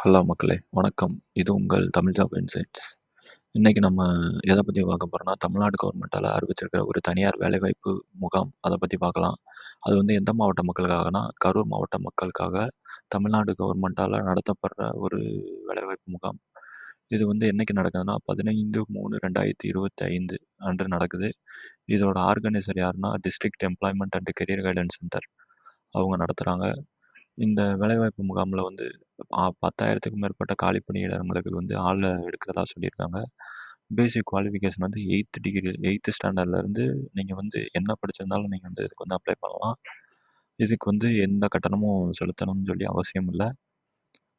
Hello மக்களே! வணக்கம். இது உங்கள் தமிழ் ஜாப் இன்சைட்ஸ். இன்றைக்கி நம்ம எதை பற்றி பார்க்க போகிறோம்னா தமிழ்நாடு கவர்மெண்ட்டால் அறிவிச்சிருக்கிற ஒரு தனியார் வேலைவாய்ப்பு முகாம். அதை பற்றி பார்க்கலாம். அது வந்து எந்த மாவட்ட மக்களுக்காகனா, கரூர் மாவட்ட மக்களுக்காக தமிழ்நாடு கவர்மெண்ட்டால் நடத்தப்படுற ஒரு வேலைவாய்ப்பு முகாம். இது வந்து என்னைக்கு நடக்குதுன்னா, 15/3/2025 அன்று நடக்குது. இதோட ஆர்கனைசர் யாருன்னா, district employment and career guidance centre. அவங்க நடத்துகிறாங்க இந்த வேலைவாய்ப்பு முகாமில் வந்து பத்தாயிரத்துக்கு மேற்பட்ட காலி பணியிடங்களுக்கு வந்து ஆள எடுக்கிறதா சொல்லியிருக்காங்க. பேசிக் குவாலிஃபிகேஷன் வந்து 8த் டிகிரி 8த் ஸ்டாண்டர்ட்லேருந்து நீங்க வந்து என்ன படிச்சிருந்தாலும் நீங்க வந்து இதுக்கு வந்து அப்ளை பண்ணலாம். இதுக்கு வந்து எந்த கட்டணமும் செலுத்தணும்னு சொல்லி அவசியம் இல்ல.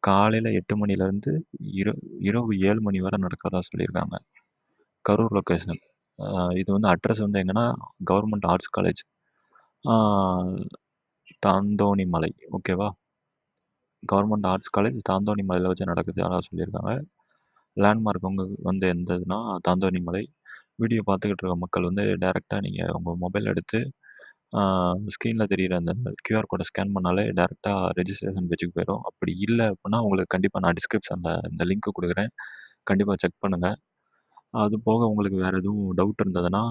காலையில 8 மணிலேருந்து இரு இரவு ஏழு மணி வரை நடக்கிறதா சொல்லியிருக்காங்க. கரூர் லொகேஷன். அ இது வந்து அட்ரஸ் வந்து எங்கன்னா, கவர்மெண்ட் ஆர்ட்ஸ் காலேஜ். ஆ தாந்தோணிமலை. ஓகேவா? கவர்மெண்ட் ஆர்ட்ஸ் காலேஜ் தாந்தோணிமலையில வச்சு நடக்குதுறதா சொல்லியிருக்காங்க. லேண்ட்மார்க் உங்க வந்து எந்த இதுனா, தாந்தோணிமலை. வீடியோ பார்த்துக்கிட்டு இருக்க மக்கள் வந்து டேரெக்டாக நீங்கள் உங்கள் மொபைல் எடுத்து, ஸ்க்ரீனில் தெரிகிற தெரியிற அந்த க்யூஆர் கோடை ஸ்கேன் பண்ணாலே டேரெக்டாக ரெஜிஸ்ட்ரேஷன் பேஜுக்கு போயிடும் அப்படி இல்லை அப்படின்னா உங்களுக்கு கண்டிப்பாக நான் டிஸ்கிரிப்ஷனில் இந்த லிங்க் கொடுக்குறேன். கண்டிப்பாக செக் பண்ணுங்கள் அது போக உங்களுக்கு வேறு எதுவும் டவுட் இருந்ததுன்னா,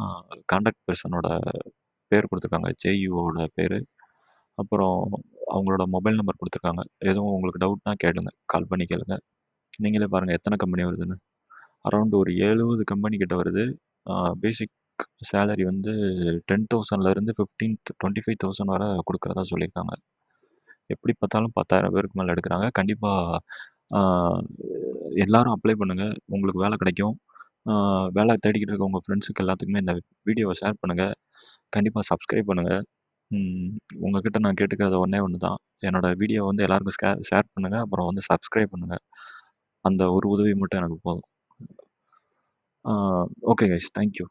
கான்டாக்ட் பெர்சனோட பேர் கொடுத்துருக்காங்க. ஜேஇஓவோட பேர். அப்புறம் அவங்களோட மொபைல் நம்பர் கொடுத்துருக்காங்க எதுவும் உங்களுக்கு டவுட்னா கேளுங்க. கால் பண்ணி கேளுங்க. நீங்களே பாருங்க எத்தன கம்பெனி வருதுன்னு. அரவுண்ட் ஒரு 70 கம்பெனி கிட்ட வருது. ஆ பேசிக் சேலரி வந்து 10,000லேருந்து 15 25,000 வர குடுக்கிறதா சொல்லியிருக்காங்க. எப்படி பார்த்தாலும் 10,000 பேருக்கு மேல எடுக்குறாங்க. கண்டிப்பா ஆ எல்லாரும் அப்ளை பண்ணுங்க. உங்களுக்கு வேலை கிடைக்கும். ஆ வேலை தேடிக்கிட்டு இருக்க உங்க ஃப்ரெண்ட்ஸுக்கு எல்லாத்துக்குமே இந்த வீடியோவ ஷேர் பண்ணுங்க. கண்டிப்பா சப்ஸ்கிரைப் பண்ணுங்க. ம் உங்ககிட்ட நான் கேட்டுக்கிறது ஒண்ணே ஒண்ணு தான். என்னோட வீடியோ வந்து எல்லாருக்கும் ஸ்கே ஷேர் பண்ணுங்க. அப்புறம் வந்து சப்ஸ்கிரைப் பண்ணுங்க. அந்த ஒரு உதவி மட்டும் எனக்கு போதும். ஆ ஓகே கைஸ். Thank you.